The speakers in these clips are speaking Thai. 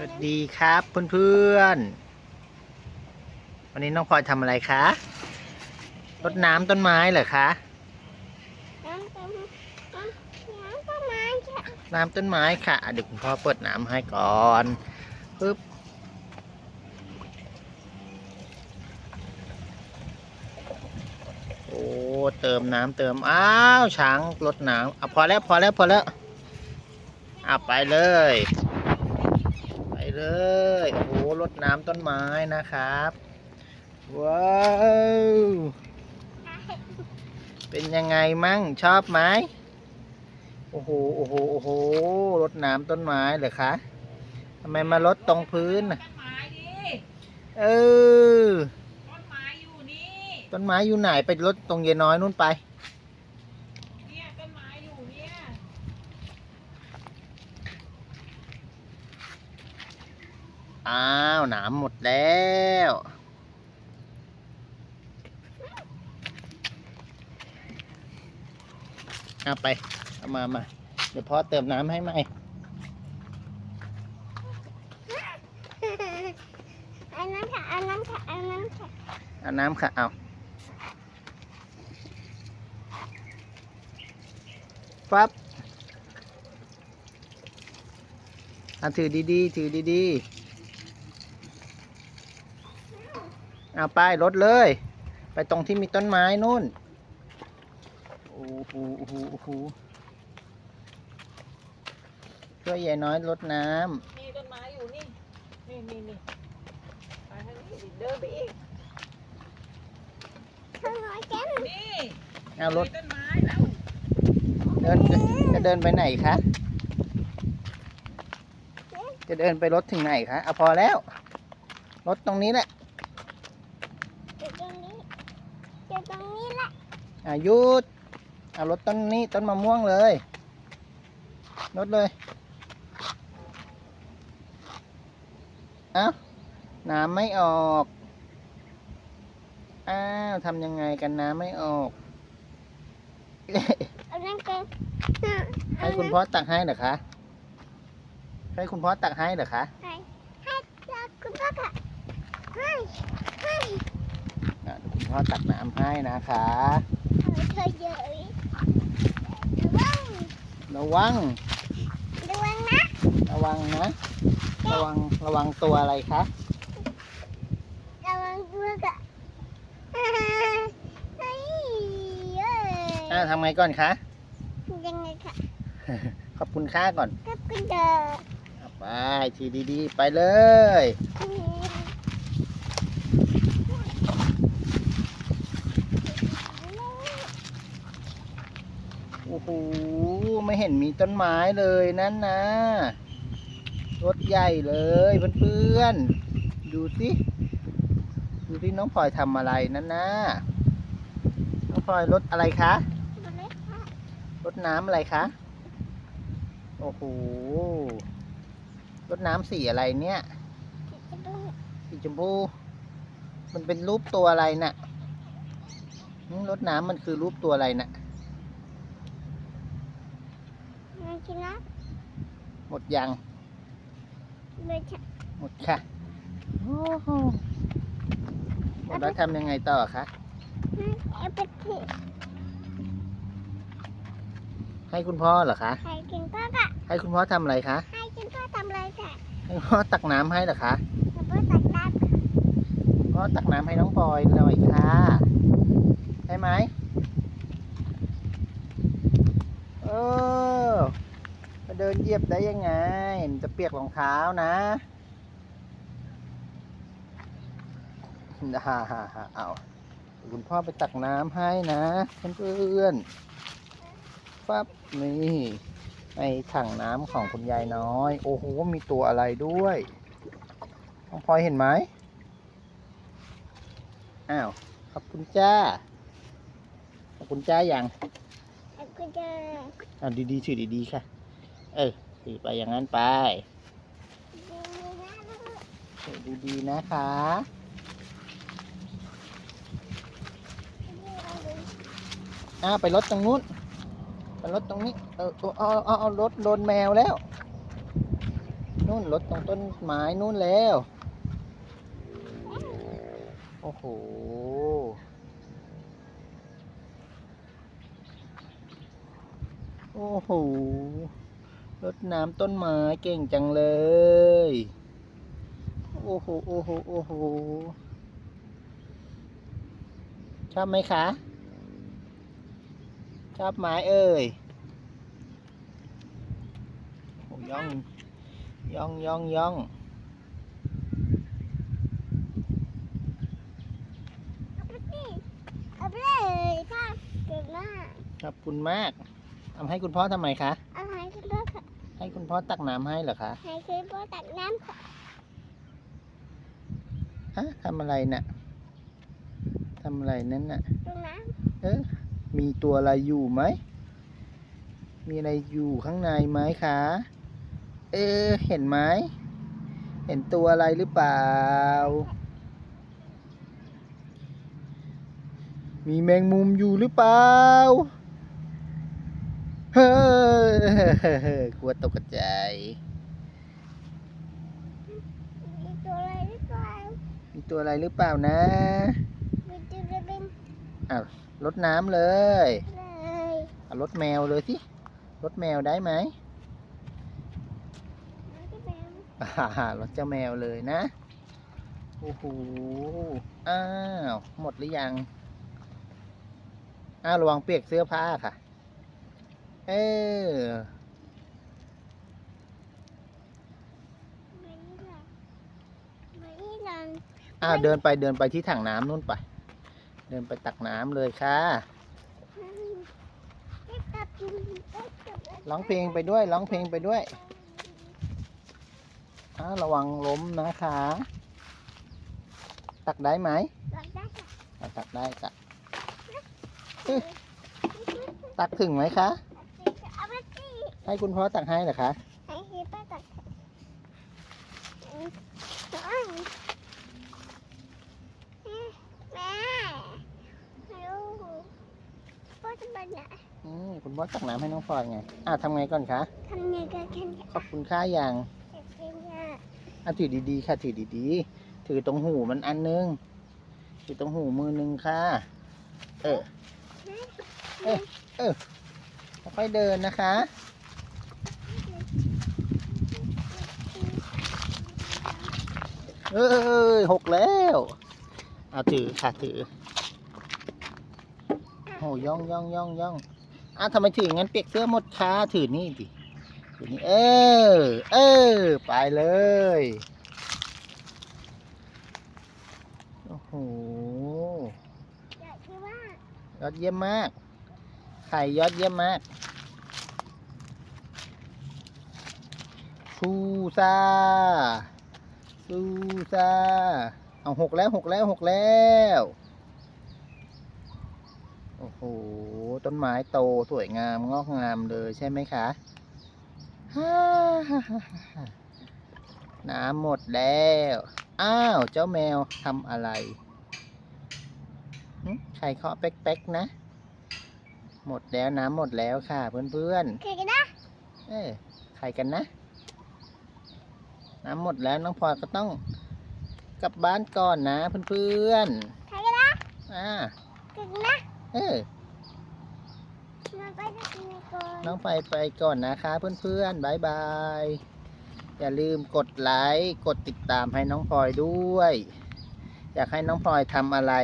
สวัสดีครับเพื่อนๆ วันนี้น้องพลอยทำอะไรคะรดน้ำต้นไม้เหรอคะ น้ำต้นน้ำต้นไม้ค่ะน้ำต้นไม้ค่ะเดี๋ยวคุณพ่อเปิดน้ำให้ก่อนปึ๊บโอ้เติมน้ำเติม อ้าวช้างรดน้ำอะพอแล้วพอแล้วพอแล้วอะไปเลย เลยโอ้โหรดน้ำต้นไม้นะครับ ว้าว เป็นยังไงมั่งชอบไหมโอ้โหโอ้โหโอ้โหรดน้ำต้นไม้เหรอคะทำไมมารดตรงพื้นน่ะต้นไม้ดิเออต้นไม้อยู่นี่ต้นไม้อยู่ไหนไปรดตรงเยายน้อยนู่นไป เนี่ยต้นไม้อยู่เนี่ย อ้าวหนามหมดแล้วเอาไปเอามามาเดี๋ยวพ่อเติมน้ำให้ไหมเอันนั้นค่ะเอันนั้นค่ะเอันนั้นค่ะเอาน้ำค่ะเอาปั๊บอะถือดีๆ ถือดีๆ เอาไปรถเลย ไปตรงที่มีต้นไม้นู่นโอ้โหโอ้โหโอ้โหช่วยยายน้อยรดน้นี่ต้นไม้อยู่นี่ นี่นี่นี่ไปทางนี้ดิเดินไปอีกต้นไม้แก้มนี่ำเอารถมีต้นไม้แล้วเดินจะเดินไปไหนคะจะเดินไปรถถึงไหนคะเอาพอแล้ว รถตรงนี้แหละ อยู่ตรงนี้อยู่ตรงนี้แหละอายุดเอารถต้นนี้ต้นมะม่วงเลยรถเลยเอาน้ำไม่ออกอ้าวทำยังไงกันน้ำไม่ออกอันนั้นก็ให้คุณพ่อตักให้เหรอคะให้คุณพ่อตักให้เหรอคะให้ให้คุณพ่อค่ะให้ให้อะเดี๋ยว คุณพ่อตักน้ำให้นะคะทำไมเธอเยอะระวัง ระวัง ระวังนะ ระวังนะ ระวัง ระวังตัวอะไรคะ ระวังด้วยค่ะเฮ้ยเอ้ยอ่าทำไงก่อนคะยังไงค่ะขอบคุณค่าก่อนกับคุณเดอเอาไปทีดีๆ ไปเลย โอ้โหไม่เห็นมีต้นไม้เลยนั่นนะรถใหญ่เลยเพื่อนๆดูสิดูที่น้องพลอยทำอะไรนั่นนะน้องพลอยรถอะไรคะรดน้ำอะไรคะโอ้โหรดน้ำสีอะไรเนี่ยสีชมพูมันเป็นรูปตัวอะไรน่ะรดน้ำมันคือรูปตัวอะไรน่ะา กินนะหมดยัง เลยค่ะหมดค่ะโอ้โหหมดแล้วทำยังไงต่อคะเอาไปเถอะให้คุณพ่อเหรอคะใครกินก็ค่ะให้คุณพ่อทำอะไรคะ ให้กินก็ทำอะไรค่ะให้คุณพ่อตักน้ำให้เหรอคะแล้วก็ตักน้ำ พ่อตักน้ำให้น้องพลอยหน่อยค่ะได้ไหมเออมา เดินเหยียบได้ยังไง มันจะเปียกรองเท้านะฮ่าฮ่าฮ่าเอาคุณพ่อไปตักน้ำให้นะเพื่อนๆปั๊บนี่ในถังน้ำของคุณยายน้อย โอ้โห มีตัวอะไรด้วยน้องพลอยเห็นไหมอ้าวขอบคุณจ้าขอบคุณจ้าอย่างแล้วก็จะอ่าดีๆถือดีๆค่ะ เออถือไปอย่างนั้นไปถือดีๆนะคะอ้าไปรถตรงนู้นไปรถตรงนี้ เออเอาเอาเอาเอารถโดนแมวแล้ว นู่นรถตรงต้นไม้นู่นแล้ว โอ้โห โอ้โห รดน้ำต้นไม้เก่งจังเลย โอ้โห โอ้โห โอ้โห ชอบไหมคะ ชอบไหมเอ่ยโอ้ย่อง ย่องย่องย่องเอาไปสิเอาไปเลยค่ะเก่งมากขอบคุณมาก ทำให้คุณพ่อทำไมคะ เอาให้คุณพ่อ ค่ะให้คุณพ่อตักน้ำให้เหรอคะให้คุณพ่อตักน้ำค่ะฮะทำอะไรน่ะทำอะไรนั่นน่ะตรงน้เอ๊ะมีตัวอะไรอยู่ไหม มีอะไรอยู่ข้างในไหมคะ เอ๊ะเห็นไหม เห็นตัวอะไรหรือเปล่า มีแมงมุมอยู่หรือเปล่า เฮ้ยกลัวตกใจำมีตัวอะไรหรือเปล่ามีตัวอะไรหรือเปล่านะมีตัวอะไรเป็นรดน้ำเลยเลยเอารถแมวเลยสิรถแมวได้ไหมน้ำที่แมวอ่ารถเจ้าแมวเลยนะ โอ้โห อ้าว หมดหรือยัง อ้าว ระวังเปียกเสื้อผ้าค่ะ เออไม่หลังไม่หลังอ้าวเดินไปเดินไปที่ถังน้ำนู่นไป เดินไปตักน้ำเลยค่ะไม่ตับกินไม่ตับร้องเพลงไปด้วยร้องเพลงไปด้วยอ้าวระวังล้มนะคะ ตักได้ไหมตักได้ค่ะอะตักได้ตักเอ๊ะตักถึงไหมคะเอาไปสิ ให้คุณพ่อตักให้เหรอคะให้คุณพ่อตักค่ะอืมอืมแม่ลูกพ่อจะไปไหนอืมคุณพ่อตักน้ำให้น้องพลอยไงอ่าทำไงก่อนคะทำไงกันกันขอบคุณค่าอย่างเก็บกินค่ะอะถือดีๆค่ะถือดีๆ ถือตรงหูมันอันนึงถือตรงหูมือหนึ่งค่ะ เออ เออเออค่อยๆเดินนะคะ เอ้ยหกแล้วเอาถือค่ะถือโอ้ย่องย่องย่องย่องอะทำไมถืองั้นเปียกเสื้อหมดค่ะถือนี่ดิถือนี่เออเออไปเลย โอ้โหยอดเยี่ยมมาก ไข่ยอดเยี่ยมมากซูซา ซูซาเอาหกแล้วหกแล้วหกแล้ว โอ้โห ต้นไม้โตสวยงามงอกงามเลยใช่ไหมคะฮ่าฮ่าฮ่าฮ่าน้ำหมดแล้ว อ้าว เจ้าแมวทำอะไรหึใครเคาะเป๊กๆนะ หมดแล้วน้ำหมดแล้วค่ะเพื่อนใครกันนะๆเอ้ยใครกันนะ น้ำหมดแล้วน้องพลอยก็ต้องกลับบ้านก่อนนะเพื่อนใครกันนะๆอ่าใครกันนะเออมาไปจะกินก่อนน้องไปไปก่อนนะคะเพื่อนๆบายบายอย่าลืมกดไลค์กดติดตามให้น้องพลอยด้วย อยากให้น้องพลอยทำอะไร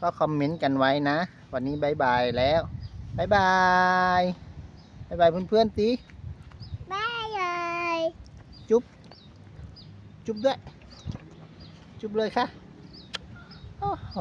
ก็คอมเมนต์กันไว้นะ วันนี้บายบายแล้วบายบายบายบายเพื่อนๆสิ บายเลย จุ๊บด้วย จุ๊บเลยค่ะ โอ้โห